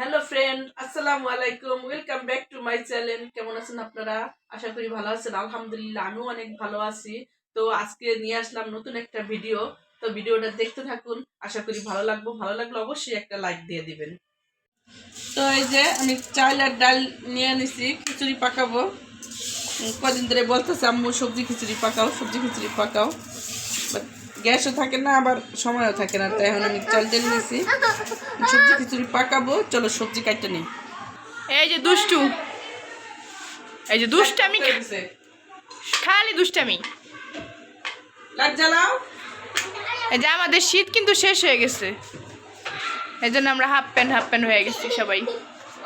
Hello friend, আসসালামু আলাইকুম। Welcome back to my channel. কেমন আছেন আপনারা? আশা করি ভালো আছেন। আলহামদুলিল্লাহ, আমিও অনেক ভালো আছি। তো আজকে নিয়ে আসলাম নতুন একটা ভিডিও। তো ভিডিওটা দেখতে থাকুন। আশা করি ভালো লাগবো। ভালো লাগলে অবশ্যই একটা লাইক দিয়ে দিবেন। তো এই যে আমি চাল আর ডাল নিয়ে নিছি খিচুড়ি পাকাবো। কদিন ধরে বলতেছে, আম্মু, সবজি খিচুড়ি পাকাও, সবজি খিচুড়ি পাকাও। গ্যাসও থাকে না আবার সময়ও থাকে না। তাই এখন আমি চাল ডাল নিয়েছি। সবজি খিচুড়ি পাকাবো। চলো সবজি কাটতে নিই। এই যে দুষ্টু। এই যে দুষ্টামি খালি দুষ্টামি জ্বালাও। এই যে আমাদের শীত কিন্তু শেষ হয়ে গেছে। এই জন্য আমরা হাফ প্যান্ট হাফ প্যান্ট হয়ে গেছি সবাই।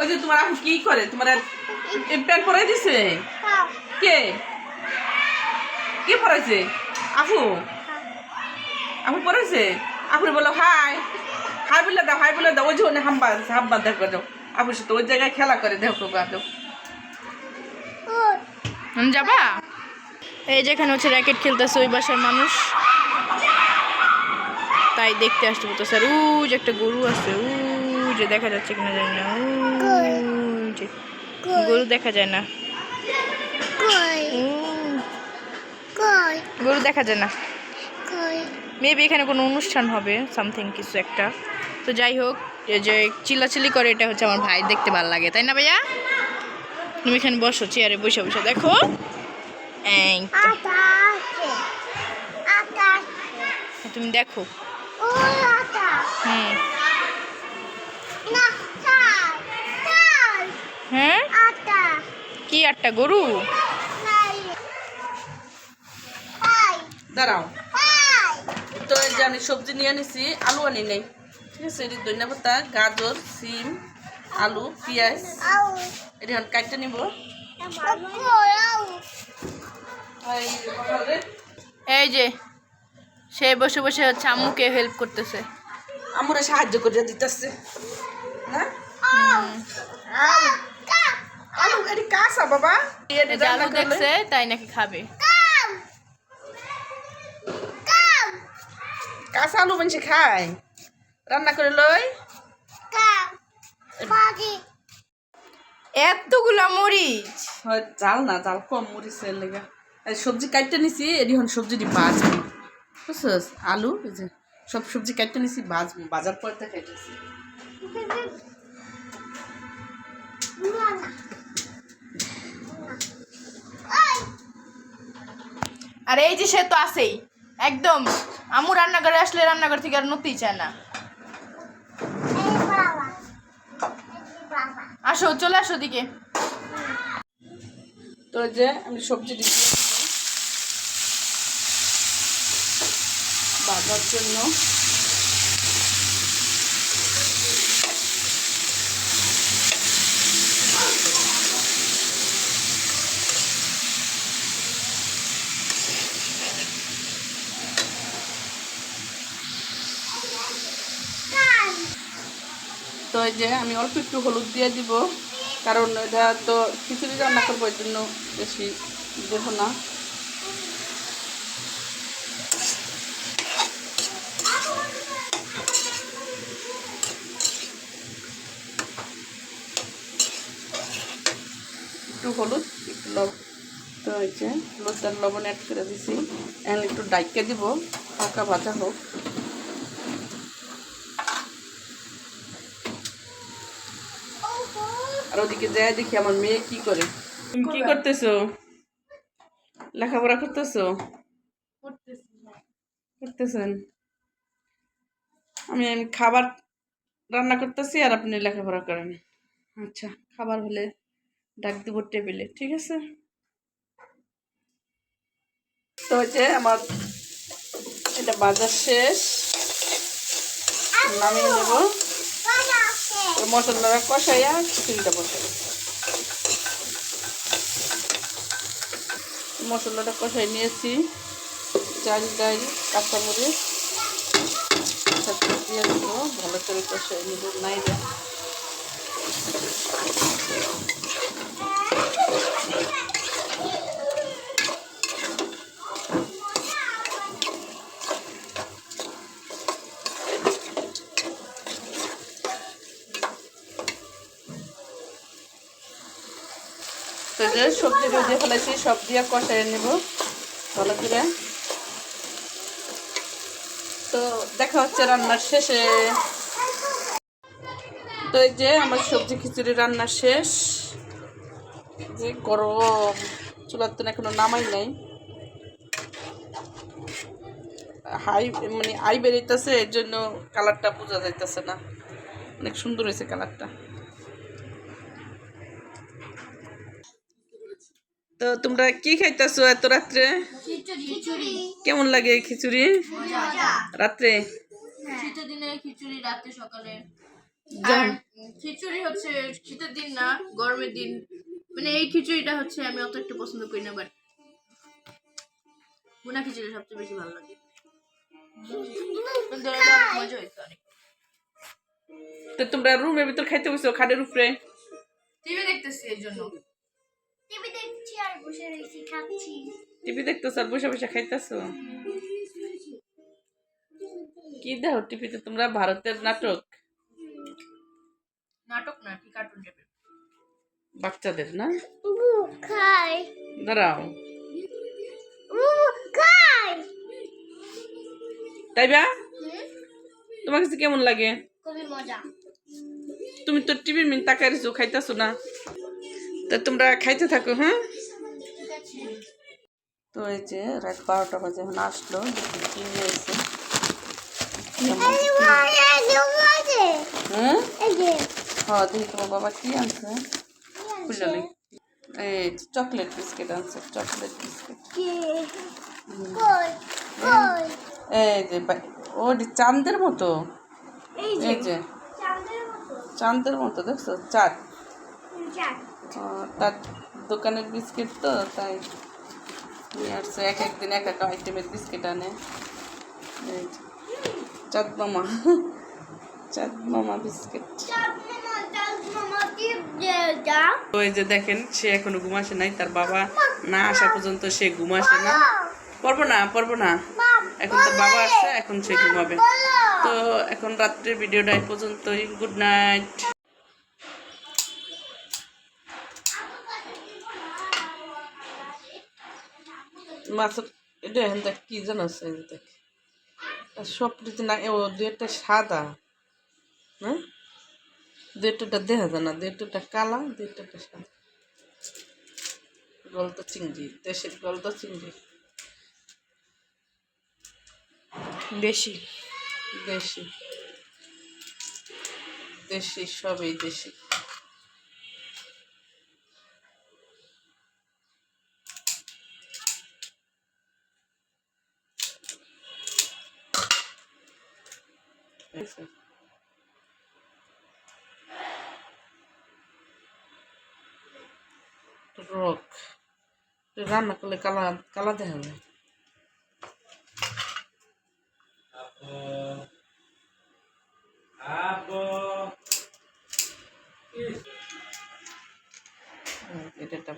ওই যে তোমার আপু কি করে? তোমার প্যান্ট পরাই দিছে? কে? কে পরাইছে? আপু আপু পরাইছে আপু বলো হাই। হাই বলে দাও হাই বলে দাও। ওই যে ওনে হাম্বা হাম্বা দেখো দাও আপুর সাথে ওই জায়গায় খেলা করে দেখো হুম, যাবা? এই যেখানে হচ্ছে র্যাকেট খেলতেছে ওই বাসার মানুষ। তাই দেখতে আসতে বলতো স্যার উ যে একটা গরু আছে উ যে দেখা যাচ্ছে কিনা জানি না উ যে গরু দেখা যায় না। গরু দেখা যায় না। মেবি এখানে কোনো অনুষ্ঠান হবে সামথিং কিছু একটা। তো যাই হোক যে চিল্লাচিল্লি করে, এটা হচ্ছে আমার ভাই, দেখতে ভালো লাগে, তাই না ভাইয়া? তুমি এখানে বসো, চেয়ারে বসে বসে, দেখো। তুমি দেখো। হুম। হ্যাঁ? কি একটা গরু? দাঁড়াও। তো এই যে আমি সবজি নিয়ে আনিছি আলু আনি নেই। ঠিক আছে এটি ধনিয়া পাতা গাজর সিম আলু পেঁয়াজ এটি এখন কাটতে নিব। এই যে সে বসে বসে হচ্ছে আম্মুকে হেল্প করতেছে। আমরা সাহায্য করে দিতেছে। না? আলু আলু এটি কাঁচা বাবা। আলু দেখছে তাই নাকি খাবে। কাঁচা আলু মানুষ খায়? রান্না করে লই? এতগুলা মরিচ। জাল না জাল কম মরিচের লেগে। সবজি কাটতে নিছি এটি হন সবজি দি বাজবো। বুঝছস? আলু সব সবজি কাটতে নিছি বাজবো। বাজার পর থেকে খাইতেছি আর এই যে সে তো আছেই। একদম। আম্মু রান্নাঘরে আসলে রান্নাঘর থেকে আর নতি চায় না। আসো, চলে আসো দিকে। তো যে আমি সবজি দিচ্ছি বাবার জন্য তো এই যে আমি অল্প একটু হলুদ দিয়ে দিব, কারণ এটা তো খিচুড়ি রান্না করব এর জন্য বেশি দেবো না। একটু হলুদ, একটু লব, তো যে হলুদ আর লবণ অ্যাড করে দিছি। এখন একটু ডাইকে দিব পাকা ভাজা হোক। আর ওদিকে যায় দেখি আমার মেয়ে কি করে। তুমি কি করতেছো? লেখাপড়া করতেছো? করতেছেন। আমি খাবার রান্না করতেছি আর আপনি লেখাপড়া করেন। আচ্ছা খাবার হলে ডাক দিব টেবিলে, ঠিক আছে? তো হচ্ছে আমার এটা বাজার শেষ। নামিয়ে নেব। মশলাটা কষাইয়া খিচুড়িটা বসাবো মশলাটা কষাই নিয়েছি। চাল, ডাল, কাঁচামরিচ দিয়ে দেবো ভালো করে কষাই নিব নাই তো যে সবজি রোজে ফেলেছি, সব দিয়ে কষাই নেব। ভালো করে। তো দেখা হচ্ছে রান্নার শেষে। তো এই যে আমার সবজি খিচুড়ি রান্না শেষ। যে গরম, চুলার তো এখনও নামাই নাই। হাই মানে আই বেরিতেছে এর জন্য কালারটা বোঝা যাইতেছে না। অনেক সুন্দর হয়েছে কালারটা তো তোমরা কি খাইতেছো এত রাত্রে? কেমন লাগে খিচুড়ি? রাত্রে? শীতের দিনে খিচুড়ি রাতে সকালে। খিচুড়ি হচ্ছে শীতের দিন না গরমের দিন। মানে এই খিচুড়িটা হচ্ছে আমি অত একটু পছন্দ করি না বাট খিচুড়ি সবচেয়ে বেশি ভালো লাগে। মজা অনেক। তো তোমরা রুমের ভিতর খাইতে বসছো খাটের উপরে? টিভি দেখতেছি এই জন্য। বসে রয়েছি খাচ্ছি। টিভি দেখতেছো আর বসে বসে খাইতেছো? কি দেখো টিভিতে? তোমরা ভারতের নাটক? নাটক না কি কার্টুন টাইপের বাচ্চাদের না? খাই। দাঁড়াও। খাই। তাই বা তোমার কাছে কেমন লাগে? খুবই মজা। তুমি তো টিভির মিন তাকাই রয়েছো খাইতেছো না। তা তোমরা খাইতে থাকো হ্যাঁ? তো এই যে রাত বারোটা বাজে এখন আসলো কি হয়েছে। হ্যাঁ? হ্যাঁ দেখি তোমার বাবা কি আনছে। বুঝলি এই চকলেট বিস্কিট আনছে চকলেট বিস্কিট। এই যে ও চাঁদের মতো। এই এই যে। চাঁদের মতো। দেখছ? চাঁদ। চাঁদ। তার দোকানের বিস্কিট তো তাই। নিয়ে এক একদিন এক এক আইটেমের বিস্কিট আনে। চাঁদ মামা চাঁদ মামা বিস্কিট। যা দেখেন, সে এখনও ঘুমাসে নাই, তার বাবা না আসা পর্যন্ত সে ঘুমাসে না। পড়ব না পড়ব না। এখন তো বাবা আসছে, এখন সে ঘুমাবে। তো এখন রাত্রের ভিডিওটা পর্যন্তই। গুড নাইট মাছের এটা এখন দেখ কি যেন আছে দেখ সব কিছু না ও দুইটা সাদা হ্যাঁ? দুইটা দেখা যায় না দুইটা কালা দুইটা সাদা। গলদা চিংড়ি দেশের গলদা চিংড়ি। বেশি দেশি। দেশি সবই দেশি। রক রান্না করলে কালা কালা দেখা যায় এটা একটা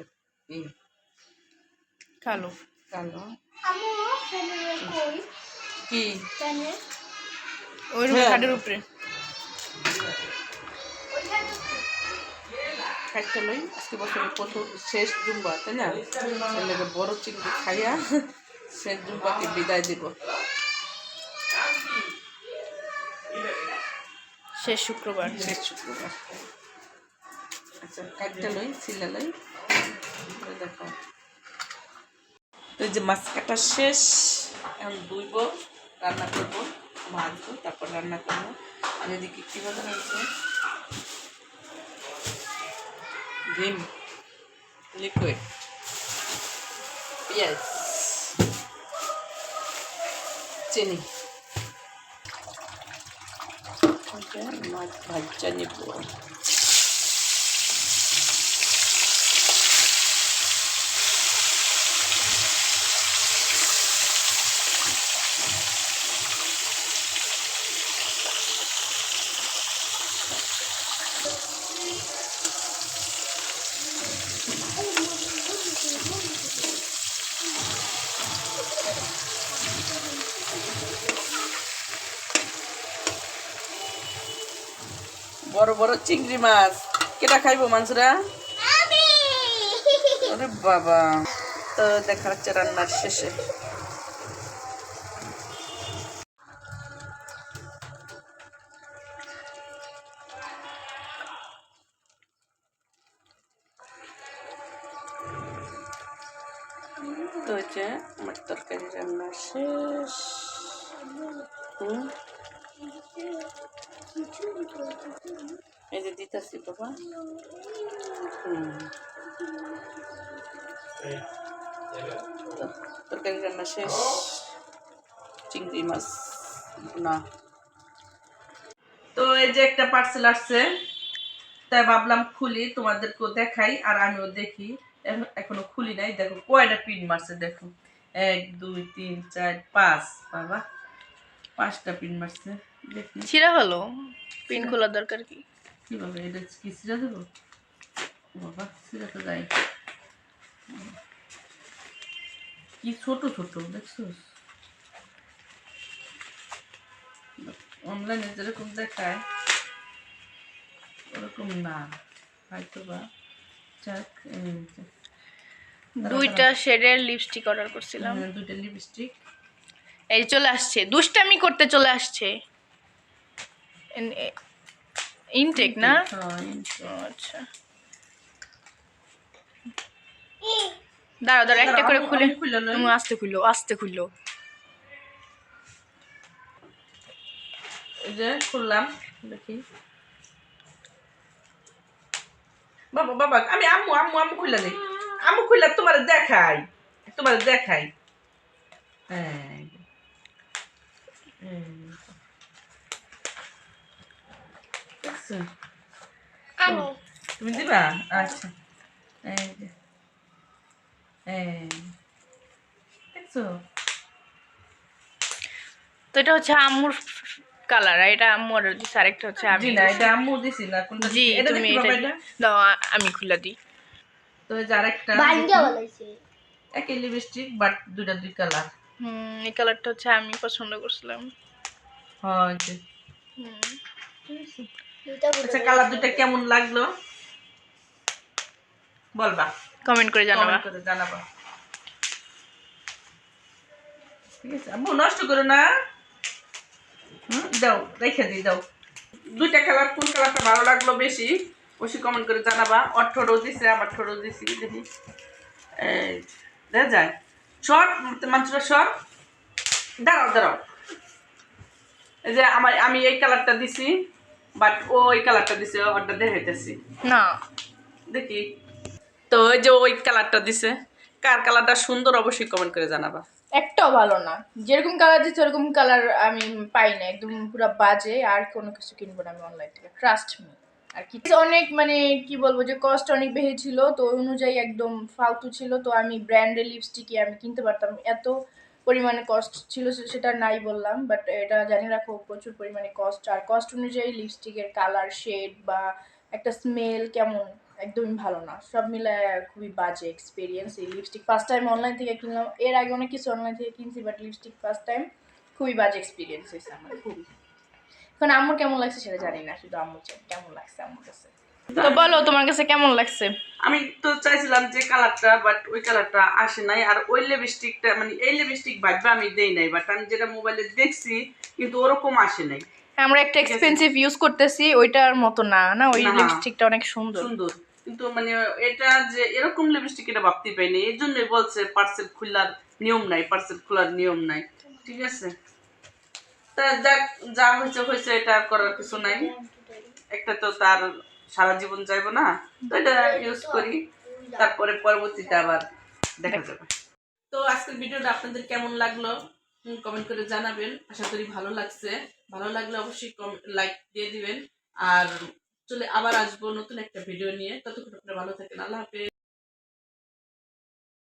কালো। কালো। আমু ফেলে কই কি ওই রুমে হ্যাঁ। খাটের উপরে। ওইখানে খাইতে লই আজকে বছরের প্রথম শেষ জুম্বা তাই না? এর লেগে বড় চিংড়ি খাইয়া শেষ জুম্বাকে বিদায় দিব। শেষ শুক্রবার। শেষ শুক্রবার। আচ্ছা কাটতে লই ছিলে লই দেখো। তো যে মাছ কাটা শেষ এখন ধুইব রান্না করব। ভাজবো তারপর রান্না করব। আর এদিকে কী ভালো হয়েছে? ডিম লিকুইড পেঁয়াজ চিনি। মাছ ভাজা নিব। বড় বড় চিংড়ি মাছ। কেটা খাইবো মানুষরা ওরে বাবা। তো দেখা যাচ্ছে রান্নার শেষে। দিতেছি বাবা। তরকারি রান্না শেষ। চিংড়ি মাছ, না। তো এই যে একটা পার্সেল আসছে, তাই ভাবলাম খুলি, তোমাদেরকেও দেখাই, আর আমিও দেখি। এখন- খুলি নাই। দেখো, কয়টা পিন মারছে দেখো। এক, দুই, তিন, চার, পাঁচ, বাবা। পাঁচটা পিন মারছে। দেখি। ছিঁড়া হলো? পিন খোলার দরকার কি? কীভাবে? এটা কি সিরা দেবো? বাবা সিরা তো যাই কি ছোট ছোট দেখছ অনলাইনে যেরকম দেখায় ওরকম না। হয়তো বা যাক দুইটা শেডের লিপস্টিক অর্ডার করছিলাম। হ্যাঁ, দুইটা লিপস্টিক এই চলে আসছে। দুষ্টামি করতে চলে আসছে। ইনটেক না? ও, আচ্ছা। দাঁড়াও দাঁড়াও একটা করে খুলে আস্তে খুললো আস্তে খুললো যে খুললাম দেখি। বাবা বাবা আমি আম্মু আম্মু আম্মু খুলে দিই। আম্মু খুলে তোমার দেখাই তোমার দেখাই। এই তুমি দিবা? আচ্ছা। এই এই। দেখছ? তো এটা হচ্ছে আম্মুর কালার আর এটা আম্মু অর্ডার দিচ্ছে আরেকটা হচ্ছে আমি না এটা আম্মু দিছি না কোনটা জি তুমি এটা দাও আমি খুলে দিই। তো এই আরেকটা বলাইছে একই লিপস্টিক বাট দুইটা দুই কালার হুম এই কালারটা হচ্ছে আমি পছন্দ করছিলাম। হয় যে। হুম। আচ্ছা কালার দুইটা কেমন লাগল? বলবা। কমেন্ট করে জানাবা। কমেন্ট করে জানাবা। ঠিক আছে আম্মু নষ্ট করো না। হুম দাও রেখে দিই দাও। দুইটা কালার কোন কালারটা ভালো লাগল বেশি অবশ্যই কমেন্ট করে জানাবা। ওর ঠোঁটও দিছে আমার ঠোঁটও দিছি দেখি। দেখা যায়। শর্ট মাংসটা শর্ট। দাঁড়াও দাঁড়াও। এই যে আমার আমি এই কালারটা দিছি। বাট ও এই কালারটা দিছে ওটা দেখাইতেছি। না। দেখি। তো ওই যে ওই কালারটা দিছে কার কালারটা সুন্দর অবশ্যই কমেন্ট করে জানাবা। একটাও ভালো না। যেরকম কালার দিচ্ছে ওরকম কালার আমি পাই না। একদম পুরো বাজে আর কোনো কিছু কিনবো না আমি অনলাইন থেকে। ট্রাস্ট মি আর কি। অনেক মানে কি বলব যে কস্ট অনেক বেশি ছিল তো ওই অনুযায়ী একদম ফালতু ছিল তো আমি ব্র্যান্ডের লিপস্টিকই আমি কিনতে পারতাম। এত পরিমাণে কস্ট ছিল সেটা নাই বললাম বাট এটা জানি রাখো প্রচুর পরিমাণে কস্ট আর কস্ট অনুযায়ী লিপস্টিকের কালার শেড বা একটা স্মেল কেমন একদমই ভালো না। সব মিলে খুবই বাজে এক্সপিরিয়েন্স এই লিপস্টিক ফার্স্ট টাইম অনলাইন থেকে কিনলাম এর আগে অনেক কিছু অনলাইন থেকে কিনছি বাট লিপস্টিক ফার্স্ট টাইম খুবই বাজে এক্সপিরিয়েন্স হয়েছে আমার। খুবই। এখন আম্মুর কেমন লাগছে সেটা জানি না শুধু আম্মুর কেমন লাগছে আম্মুর কাছে? তো বলো তোমার কাছে কেমন লাগছে? আমি তো চাইছিলাম যে কালারটা বাট ওই কালারটা আসে নাই আর ওই লিপস্টিকটা মানে এই লিপস্টিক ভাববে আমি দেই নাই বাট আমি যেটা মোবাইলে দেখছি কিন্তু ওরকম আসে নাই। আমরা একটা এক্সপেন্সিভ ইউজ করতেছি ওইটার মতো না না? ওই। লিপস্টিকটা অনেক সুন্দর। সুন্দর। কিন্তু মানে এটা যে এরকম লিপস্টিক এটা ভাবতে পাইনি এই জন্যই বলছে পার্সেল খোলার নিয়ম নাই পার্সেল খোলার নিয়ম নাই। ঠিক আছে? তা যাক যা হয়েছে হয়েছে এটা করার কিছু নাই। একটা তো তার সারা জীবন যাইব না, তো এটা ইউজ করি। তারপরে পরবর্তীতে আবার দেখা যাবে। তো আজকের ভিডিওটা আপনাদের কেমন লাগল? কমেন্ট করে জানাবেন। আশা করি ভালো লাগছে। ভালো লাগলে অবশ্যই লাইক দিয়ে দিবেন। আর চলে আবার আসব নতুন একটা ভিডিও নিয়ে। ততক্ষণ আপনারা ভালো থাকেন। আল্লাহ হাফেজ।